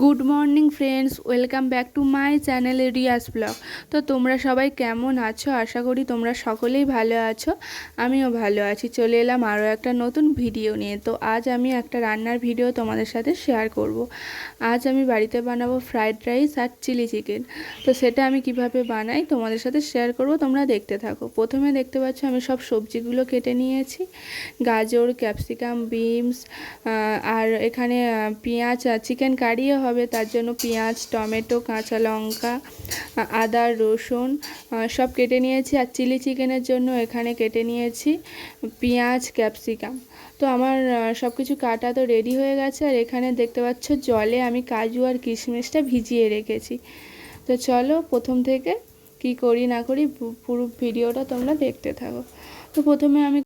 Good morning friends, welcome back to my channel Riya's blog. তো তোমরা সবাই কেমন আছো? আশা করি তোমরা সকলেই ভালো আছো, আমিও ভালো আছি। চলে এলাম আরও একটা নতুন ভিডিও নিয়ে। তো আজ আমি একটা রান্নার ভিডিও তোমাদের সাথে শেয়ার করব। আজ আমি বাড়িতে বানাবো ফ্রাইড রাইস আর চিলি চিকেন তো সেটা আমি কীভাবে বানাই তোমাদের সাথে শেয়ার করব, তোমরা দেখতে থাকো। প্রথমে দেখতে পাচ্ছ আমি সব সবজিগুলো কেটে নিয়েছি। গাজর ক্যাপসিকাম বিনস আর এখানে পেঁয়াজ চিকেন কারিও হবে, তার জন্য পেঁয়াজ, টমেটো, কাঁচা লঙ্কা, আদা, রসুন সব কেটে নিয়েছি আর চিলি চিকেনের জন্য এখানে কেটে নিয়েছি পেঁয়াজ, ক্যাপসিকাম। তো আমার সব কিছু কাটা তো রেডি হয়ে গেছে আর এখানে দেখতে পাচ্ছ জলে আমি কাজু আর কিশমিশটা ভিজিয়ে রেখেছি। তো চলো প্রথম থেকে কি করি না করি পুরো ভিডিওটা তোমরা দেখতে থাকো। তো প্রথমে আমি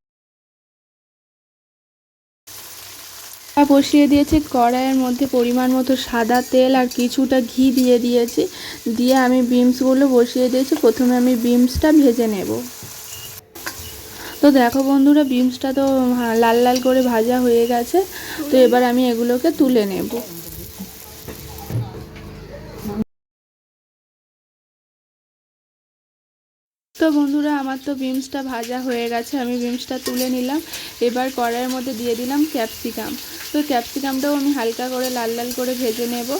বসিয়ে দিয়েছি কড়াইয়ের মধ্যে পরিমাণ মতো সাদা তেল আর কিছুটা ঘি দিয়ে দিয়েছি। দিয়ে আমি বিমসগুলো বসিয়ে দিয়েছি প্রথমে আমি বিমসটা ভেজে নেব। তো দেখো বন্ধুরা বিমসটা তো হা, লাল লাল করে ভাজা হয়ে গেছে। তো এবার আমি এগুলোকে তুলে নেব। তো বন্ধুরা, আমার তো বিমসটা ভাজা হয়ে গেছে, আমি বিমসটা তুলে নিলাম। এবার কড়াইয়ের মধ্যে দিয়ে দিলাম ক্যাপসিকাম। তো ক্যাপসিকামটাও আমি হালকা করে লাল লাল করে ভেজে নেব।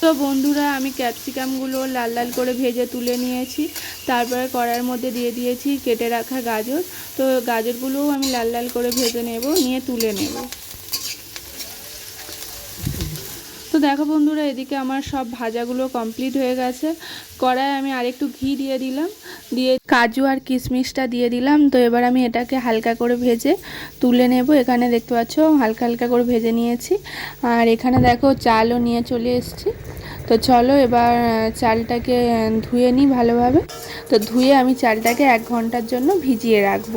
তো বন্ধুরা, আমি ক্যাপসিকামগুলো লাল লাল করে ভেজে তুলে নিয়েছি। তারপরে কড়াইয়ের মধ্যে দিয়ে দিয়েছি কেটে রাখা গাজর। তো গাজরগুলোও আমি লাল লাল করে ভেজে নেব, নিয়ে তুলে নেব। তো দেখো বন্ধুরা, এদিকে আমার সব ভাজাগুলো কমপ্লিট হয়ে গেছে। কড়ায় আমি আরেকটু ঘি দিয়ে দিলাম। দিয়ে কাজু আর কিশমিশটা দিয়ে দিলাম। তো এবার আমি এটাকে হালকা করে ভেজে তুলে নেব। এখানে দেখতে পাচ্ছ, হালকা হালকা করে ভেজে নিয়েছি। আর এখানে দেখো, চালও নিয়ে চলে এসেছি। তো চলো এবার চালটাকে ধুয়ে নিই ভালোভাবে। তো ধুয়ে আমি চালটাকে এক ঘণ্টার জন্য ভিজিয়ে রাখব।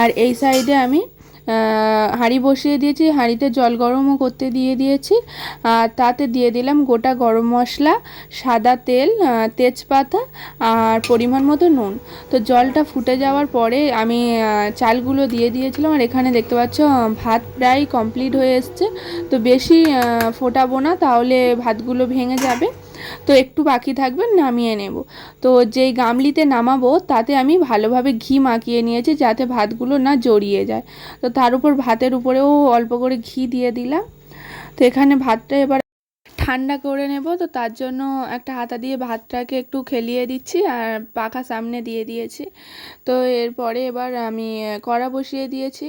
আর এই সাইডে আমি হাঁড়ি বসিয়ে দিয়েছি, হাঁড়িতে জল গরমও করতে দিয়ে দিয়েছি, আর তাতে দিয়ে দিলাম গোটা গরম মশলা, সাদা তেল তেজপাতা আর পরিমাণ মতো নুন। তো জলটা ফুটে যাওয়ার পরে আমি চালগুলো দিয়ে দিয়েছিলাম আর এখানে দেখতে পাচ্ছ ভাত প্রায় কমপ্লিট হয়ে এসছে। তো বেশি ফোটাবো না, তাহলে ভাতগুলো ভেঙে যাবে। তো একটু বাকি থাকবে, নামিয়ে নেব। তো যেই গামলিতে নামাবো, তাতে আমি ভালোভাবে ঘি মাখিয়ে নিয়েছি যাতে ভাতগুলো না জড়িয়ে যায়। তো তার উপর ভাতের উপরেও অল্প করে ঘি দিয়ে দিলাম। তো এখানে ভাতটা এবার ঠান্ডা করে নেব, তো তার জন্য একটা হাতা দিয়ে ভাতটাকে একটু খেলিয়ে দিচ্ছি আর পাখা সামনে দিয়ে দিয়েছি। তো এরপরে এবার আমি কড়া বসিয়ে দিয়েছি।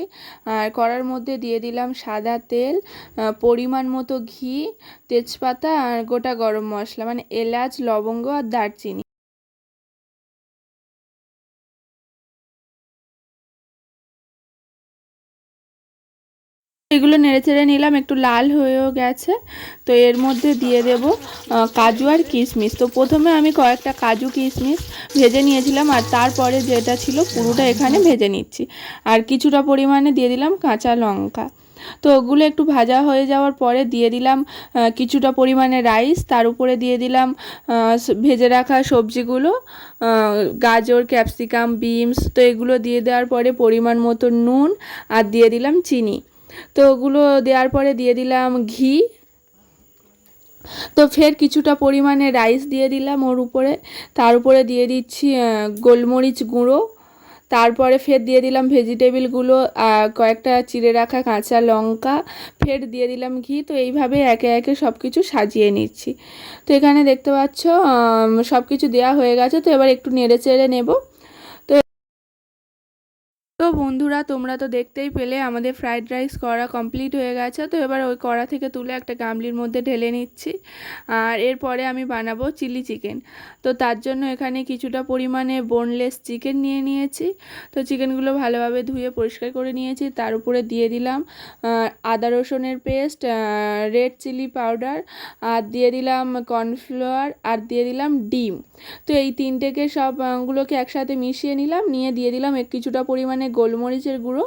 আর কড়ার মধ্যে দিয়ে দিলাম সাদা তেল পরিমাণ মতো ঘি, তেজপাতা আর গোটা গরম মশলা মানে এলাচ, লবঙ্গ আর দারচিনি। এগুলো নেড়ে চেড়ে নিলাম, একটু লাল হয়েও গেছে। তো এর মধ্যে দিয়ে দেব কাজু আর কিশমিশ। তো প্রথমে আমি কয়েকটা কাজু, কিশমিশ ভেজে নিয়েছিলাম আর তারপরে যেটা ছিল পুরোটা এখানে ভেজে নিচ্ছি। আর কিছুটা পরিমাণে দিয়ে দিলাম কাঁচা লঙ্কা। তো ওগুলো একটু ভাজা হয়ে যাওয়ার পরে দিয়ে দিলাম কিছুটা পরিমাণে রাইস। তার উপরে দিয়ে দিলাম ভেজে রাখা সবজিগুলো গাজর, ক্যাপসিকাম, বিনস। তো এগুলো দিয়ে দেওয়ার পরে পরিমাণ মতো নুন আর দিয়ে দিলাম চিনি। তো ওগুলো দেওয়ার পরে দিয়ে দিলাম ঘি। তো ফের কিছুটা পরিমাণে রাইস দিয়ে দিলাম ওর উপরে। তার উপরে দিয়ে দিচ্ছি গোলমরিচ গুঁড়ো। তারপরে ফের দিয়ে দিলাম ভেজিটেবিলগুলো কয়েকটা চিড়ে রাখা কাঁচা লঙ্কা। ফের দিয়ে দিলাম ঘি। তো এইভাবে একে একে সব কিছু সাজিয়ে নিচ্ছি। তো এখানে দেখতে পাচ্ছ সব কিছু দেওয়া হয়ে গেছে। তো এবার একটু নেড়ে চেড়ে নেব। তো বন্ধুরা, তোমরা তো দেখতেই পেলে, আমাদের ফ্রাইড রাইস করা কমপ্লিট হয়ে গেছে। তো এবার ওই কড়া থেকে তুলে একটা গামলির মধ্যে ঢেলে নিচ্ছি। আর এরপরে আমি বানাবো চিলি চিকেন তো তার জন্য এখানে কিছুটা পরিমাণে বোনলেস চিকেন নিয়ে নিয়েছি। তো চিকেনগুলো ভালোভাবে ধুয়ে পরিষ্কার করে নিয়েছি। তার উপরে দিয়ে দিলাম আদা রসুনের পেস্ট রেড চিলি পাউডার আর দিয়ে দিলাম কর্নফ্লাওয়ার আর দিয়ে দিলাম ডিম। তো এই তিনটেকে সবগুলোকে একসাথে মিশিয়ে নিলাম, নিয়ে দিয়ে দিলাম কিছুটা পরিমাণে গোলমরিচের গুঁড়ো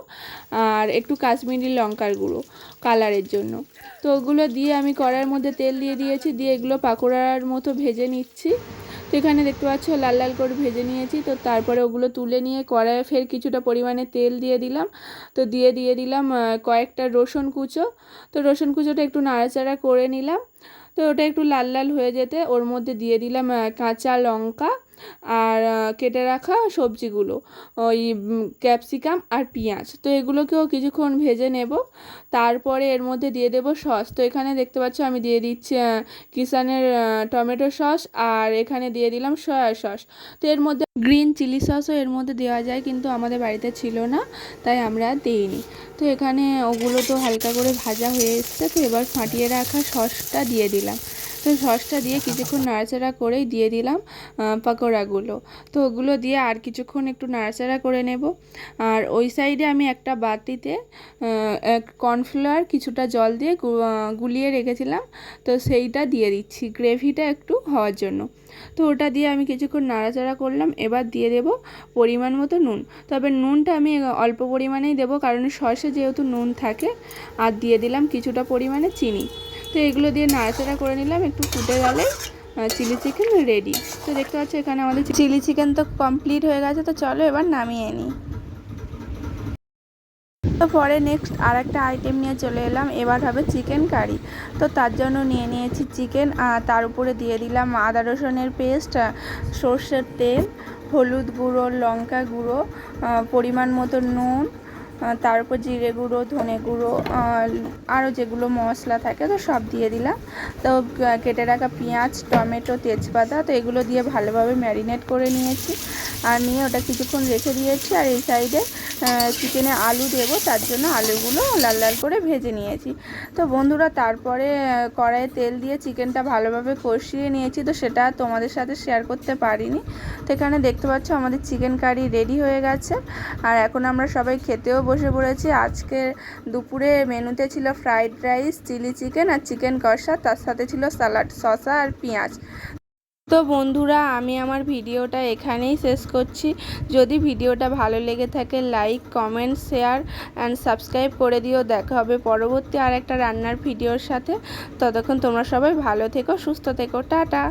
আর একটু কাশ্মীরি লঙ্কার গুঁড়ো কালারের জন্য। তো ওগুলো দিয়ে আমি কড়াইয়ের মধ্যে তেল দিয়ে দিয়েছি, দিয়ে এগুলো পাকোড়ার মতো ভেজে নিচ্ছি। তো এখানে দেখতে পাচ্ছ লাল লাল করে ভেজে নিয়েছি, তো তারপরে ওগুলো তুলে নিয়ে কড়াইয়ে ফের কিছুটা পরিমাণে তেল দিয়ে দিলাম। তো দিয়ে দিয়ে দিলাম কয়েকটা রসুন কুচো। তো রসুন কুচোটা একটু নাড়াচাড়া করে নিলাম। তো ওটা একটু লাল লাল হয়ে যেতে ওর মধ্যে দিয়ে দিলাম কাঁচা লঙ্কা আর কেটে রাখা সবজিগুলো, ওই ক্যাপসিকাম আর পেঁয়াজ। তো এগুলোকেও কিছুক্ষণ ভেজে নেব। তারপরে এর মধ্যে দিয়ে দেব সস। তো এখানে দেখতে পাচ্ছ আমি দিয়ে দিচ্ছি কিষানের টমেটো সস আর এখানে দিয়ে দিলাম সয়া সস। তো এর মধ্যে গ্রিন চিলি সসও এর মধ্যে দেওয়া যায় কিন্তু আমাদের বাড়িতে ছিল না, তাই আমরা দিইনি। তো এখানে ওগুলো তো হালকা করে ভাজা হয়ে এসছে। তো এবার ফাটিয়ে রাখা সসটা দিয়ে দিলাম। তো সসটা দিয়ে কিছুক্ষণ নাড়াচাড়া করেই দিয়ে দিলাম পকোড়াগুলো। তো ওগুলো দিয়ে আর কিছুক্ষণ একটু নাড়াচাড়া করে নেব। আর ওই সাইডে আমি একটা বাটিতে কর্নফ্লাওয়ার কিছুটা জল দিয়ে গুলিয়ে রেখেছিলাম। তো সেইটা দিয়ে দিচ্ছি গ্রেভিটা একটু হওয়ার জন্য। তো ওটা দিয়ে আমি কিছুক্ষণ নাড়াচাড়া করলাম, এবার দিয়ে দেব পরিমাণ মতো নুন। তবে নুনটা আমি অল্প পরিমাণেই দেবো, কারণ সসে যেহেতু নুন থাকে, আর দিয়ে দিলাম কিছুটা পরিমাণে চিনি। তো এগুলো দিয়ে নাড়াচাড়া করে নিলাম, একটু ফুটে গেলে চিলি চিকেন রেডি তো দেখতে পাচ্ছ এখানে আমাদের চিলি চিকেন তো কমপ্লিট হয়ে গেছে, তো চলো এবার নামিয়ে নিই তো পরে নেক্সট আর একটা আইটেম নিয়ে চলে এলাম, এবার হবে চিকেন কারি তো তার জন্য নিয়ে নিয়েছি চিকেন তার উপরে দিয়ে দিলাম আদা রসুনের পেস্ট সর্ষের তেল, হলুদ গুঁড়ো, লঙ্কা গুঁড়ো পরিমাণ মতো নুন তার উপর জিরে গুঁড়ো, ধনে গুঁড়ো আরও যেগুলো মশলা থাকে তো সব দিয়ে দিলাম। তো কেটে রাখা পেঁয়াজ, টমেটো, তেজপাতা তো এগুলো দিয়ে ভালোভাবে ম্যারিনেট করে নিয়েছি। আর নিয়ে ওটা কিছুক্ষণ রেখে দিয়েছি আর এই সাইডে চিকেনে আলু দেবো, তার জন্য আলুগুলো লাল লাল করে ভেজে নিয়েছি। তো বন্ধুরা, তারপরে কড়াইয়ে তেল দিয়ে চিকেনটা ভালোভাবে কষিয়ে নিয়েছি, তো সেটা তোমাদের সাথে শেয়ার করতে পারিনি। তো এখানে দেখতে পাচ্ছ আমাদের চিকেন কারি রেডি হয়ে গেছে। আর এখন আমরা সবাই খেতেও বসে পড়েছি। আজকে দুপুরে মেনুতে ছিল ফ্রাইড রাইস চিলি চিকেন আর চিকেন কষা, তার সাথে ছিল সালাড শসা আর পেঁয়াজ। তো বন্ধুরা, আমি আমার ভিডিওটা এখানেই শেষ করছি। যদি ভিডিওটা ভালো লেগে থাকে like comment share and subscribe করে দিও। দেখা হবে পরবর্তী আর একটা রান্নার ভিডিওর সাথে। ততক্ষণ তোমরা সবাই ভালো থেকো, সুস্থ থেকো। টাটা!